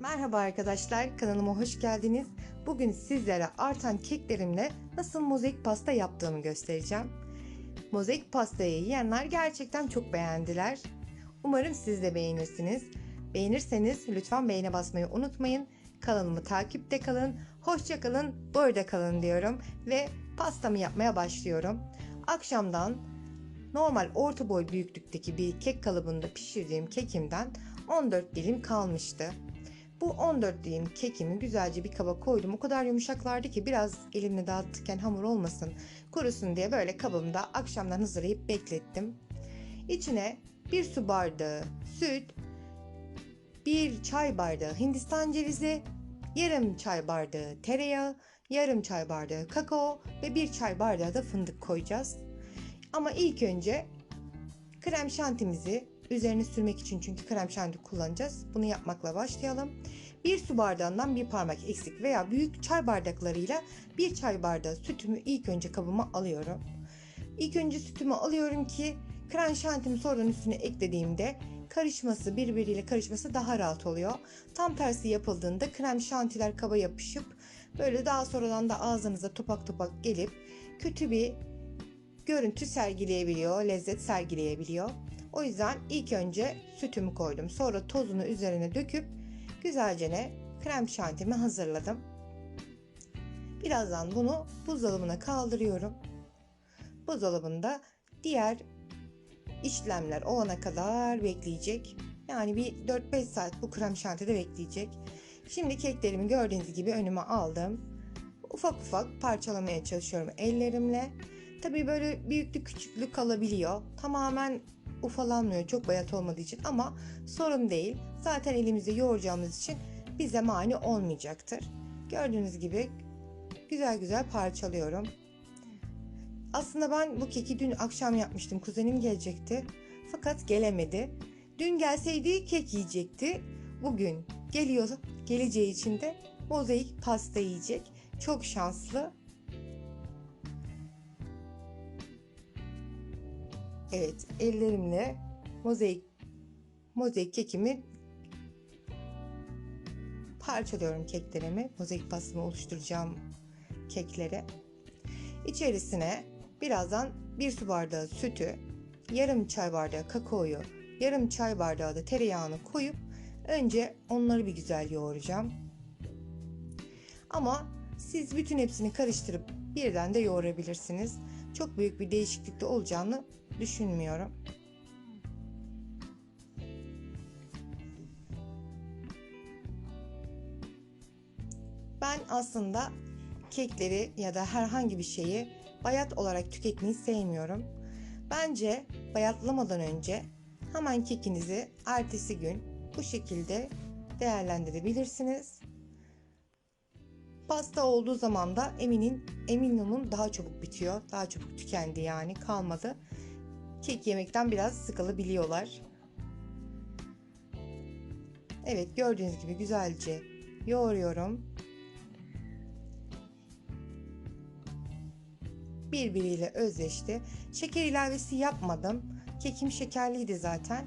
Merhaba arkadaşlar, kanalıma hoş geldiniz. Bugün sizlere artan keklerimle nasıl mozaik pasta yaptığımı göstereceğim. Mozaik pastayı yiyenler gerçekten çok beğendiler. Umarım siz de beğenirsiniz. Beğenirseniz lütfen beğene basmayı unutmayın. Kanalımı takipte kalın. Hoşça kalın, burada kalın diyorum ve pastamı yapmaya başlıyorum. Akşamdan normal orta boy büyüklükteki bir kek kalıbında pişirdiğim kekimden 14 dilim kalmıştı. Bu 14 dilim kekimi güzelce bir kaba koydum. O kadar yumuşaklardı ki biraz elimle dağıtırken hamur olmasın, kurusun diye böyle kabımda akşamdan hazırlayıp beklettim. İçine bir su bardağı süt, bir çay bardağı hindistan cevizi, yarım çay bardağı tereyağı, yarım çay bardağı kakao ve bir çay bardağı da fındık koyacağız. Ama ilk önce krem şantimizi üzerine sürmek için çünkü krem şanti kullanacağız. Bunu yapmakla başlayalım. Bir su bardağından bir parmak eksik veya büyük çay bardaklarıyla bir çay bardağı sütümü ilk önce kabıma alıyorum. İlk önce sütümü alıyorum ki krem şantimi sonradan üstüne eklediğimde karışması birbiriyle karışması daha rahat oluyor. Tam tersi yapıldığında krem şantiler kaba yapışıp böyle daha sonradan da ağzınıza topak topak gelip kötü bir görüntü sergileyebiliyor, lezzet sergileyebiliyor. O yüzden ilk önce sütümü koydum. Sonra tozunu üzerine döküp güzelce ne krem şantimi hazırladım. Birazdan bunu buzdolabına kaldırıyorum. Buzdolabında diğer işlemler olana kadar bekleyecek. Yani bir 4-5 saat bu krem şantide bekleyecek. Şimdi keklerimi gördüğünüz gibi önüme aldım. Ufak ufak parçalamaya çalışıyorum ellerimle. Tabii böyle büyüklük küçüklük kalabiliyor. Tamamen ufalanmıyor çok bayat olmadığı için ama sorun değil. Zaten elimizde yoğuracağımız için bize mani olmayacaktır. Gördüğünüz gibi güzel güzel parçalıyorum. Aslında ben bu keki dün akşam yapmıştım. Kuzenim gelecekti. Fakat gelemedi. Dün gelseydi kek yiyecekti. Bugün geliyor, geleceği için de mozaik pasta yiyecek. Çok şanslı. Evet, ellerimle mozaik mozaik kekimi parçalıyorum keklerimi. Mozaik pastamı oluşturacağım keklere. İçerisine birazdan bir su bardağı sütü, yarım çay bardağı kakaoyu, yarım çay bardağı da tereyağını koyup önce onları bir güzel yoğuracağım. Ama siz bütün hepsini karıştırıp birden de yoğurabilirsiniz. Çok büyük bir değişiklik de olacağını düşünmüyorum. Ben aslında kekleri ya da herhangi bir şeyi bayat olarak tüketmeyi sevmiyorum. Bence bayatlamadan önce hemen kekinizi ertesi gün bu şekilde değerlendirebilirsiniz. Pasta olduğu zaman da eminin emin olun daha çabuk bitiyor. Daha çabuk tükendi yani kalmadı. Kek yemekten biraz sıkılabiliyorlar. Evet gördüğünüz gibi güzelce yoğuruyorum. Birbiriyle özleşti. Şeker ilavesi yapmadım. Kekim şekerliydi zaten.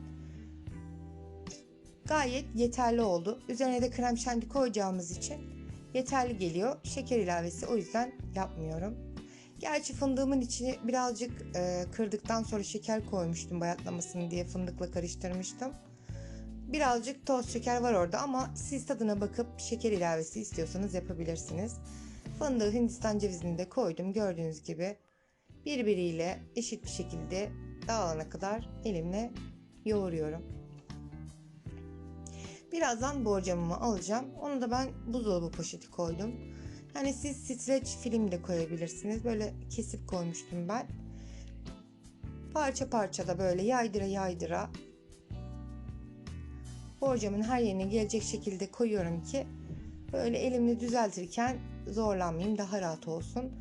Gayet yeterli oldu. Üzerine de krem şanti koyacağımız için yeterli geliyor. Şeker ilavesi o yüzden yapmıyorum. Gerçi fındığımın içine birazcık e, kırdıktan sonra şeker koymuştum bayatlamasın diye fındıkla karıştırmıştım. Birazcık toz şeker var orada ama siz tadına bakıp şeker ilavesi istiyorsanız yapabilirsiniz. Fındığı Hindistan cevizini de koydum gördüğünüz gibi. Birbiriyle eşit bir şekilde dağılana kadar elimle yoğuruyorum. Birazdan borcamımı alacağım. Onu da ben buzdolabı poşeti koydum. Yani siz streç film de koyabilirsiniz. Böyle kesip koymuştum ben. Parça parça da böyle yaydıra yaydıra borcamın her yerine gelecek şekilde koyuyorum ki böyle elimle düzeltirken zorlanmayayım daha rahat olsun.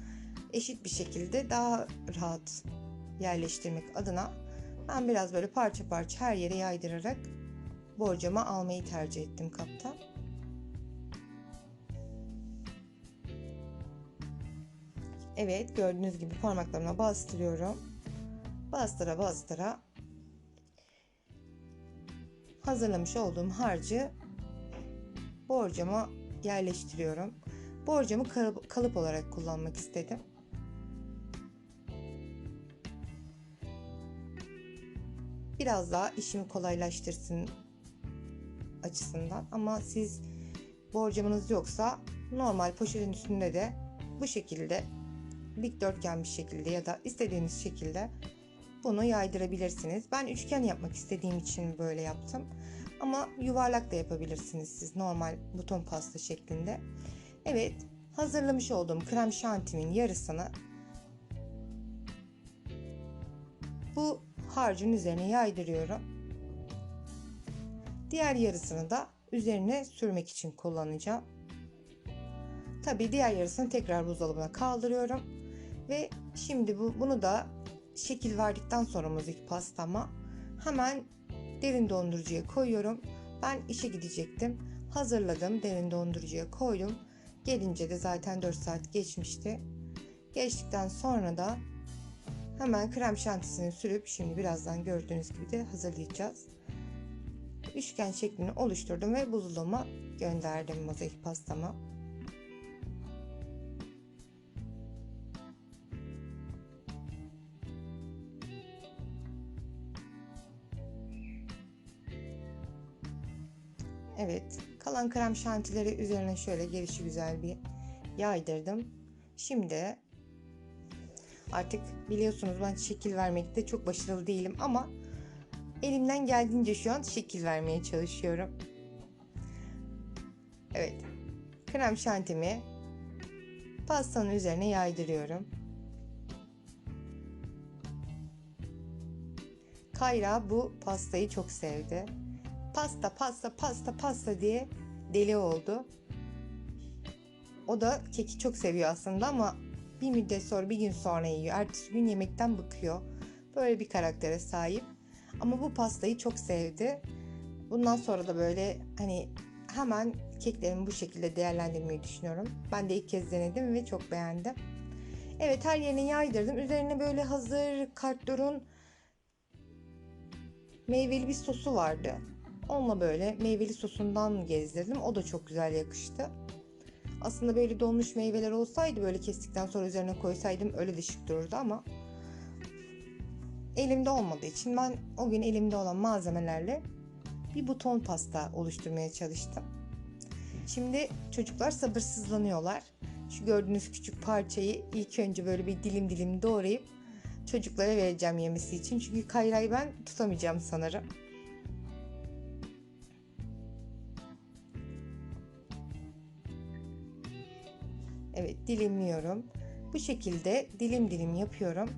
Eşit bir şekilde daha rahat yerleştirmek adına ben biraz böyle parça parça her yere yaydırarak borcama almayı tercih ettim kapta. Evet gördüğünüz gibi parmaklarıma bastırıyorum. Bastıra bastıra hazırlamış olduğum harcı borcama yerleştiriyorum. Borcamı kalıp olarak kullanmak istedim. Biraz daha işimi kolaylaştırsın açısından ama siz borcamınız yoksa normal poşetin üstünde de bu şekilde dikdörtgen bir şekilde ya da istediğiniz şekilde bunu yaydırabilirsiniz. Ben üçgen yapmak istediğim için böyle yaptım. Ama yuvarlak da yapabilirsiniz siz normal buton pasta şeklinde. Evet hazırlamış olduğum krem şantimin yarısını bu harcın üzerine yaydırıyorum. Diğer yarısını da üzerine sürmek için kullanacağım. Tabi diğer yarısını tekrar buzdolabına kaldırıyorum. Ve şimdi bu, bunu da şekil verdikten sonra müzik pastama hemen derin dondurucuya koyuyorum. Ben işe gidecektim. Hazırladım derin dondurucuya koydum. Gelince de zaten 4 saat geçmişti. Geçtikten sonra da hemen krem şantisini sürüp şimdi birazdan gördüğünüz gibi de hazırlayacağız. Üçgen şeklini oluşturdum ve buzdolabıma gönderdim mozaik pastamı. Evet, kalan krem şantileri üzerine şöyle gelişi güzel bir yaydırdım. Şimdi artık biliyorsunuz ben şekil vermekte çok başarılı değilim ama elimden geldiğince şu an şekil vermeye çalışıyorum. Evet, krem şantimi pastanın üzerine yaydırıyorum. Kayra bu pastayı çok sevdi pasta pasta pasta pasta diye deli oldu. O da keki çok seviyor aslında ama bir müddet sonra bir gün sonra yiyor. Ertesi gün yemekten bıkıyor. Böyle bir karaktere sahip. Ama bu pastayı çok sevdi. Bundan sonra da böyle hani hemen keklerimi bu şekilde değerlendirmeyi düşünüyorum. Ben de ilk kez denedim ve çok beğendim. Evet her yerine yaydırdım. Üzerine böyle hazır kartdorun meyveli bir sosu vardı. Onunla böyle meyveli sosundan gezdirdim. O da çok güzel yakıştı. Aslında böyle donmuş meyveler olsaydı böyle kestikten sonra üzerine koysaydım öyle de şık dururdu ama elimde olmadığı için ben o gün elimde olan malzemelerle bir buton pasta oluşturmaya çalıştım. Şimdi çocuklar sabırsızlanıyorlar. Şu gördüğünüz küçük parçayı ilk önce böyle bir dilim dilim doğrayıp çocuklara vereceğim yemesi için. Çünkü kayrayı ben tutamayacağım sanırım. Evet dilimliyorum. Bu şekilde dilim dilim yapıyorum.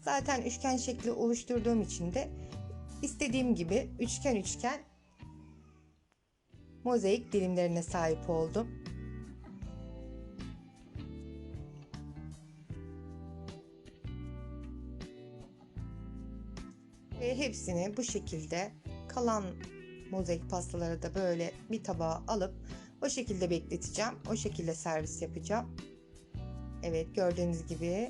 Zaten üçgen şekli oluşturduğum için de istediğim gibi üçgen üçgen mozaik dilimlerine sahip oldum. Ve hepsini bu şekilde kalan mozaik pastaları da böyle bir tabağa alıp o şekilde bekleteceğim. O şekilde servis yapacağım. Evet gördüğünüz gibi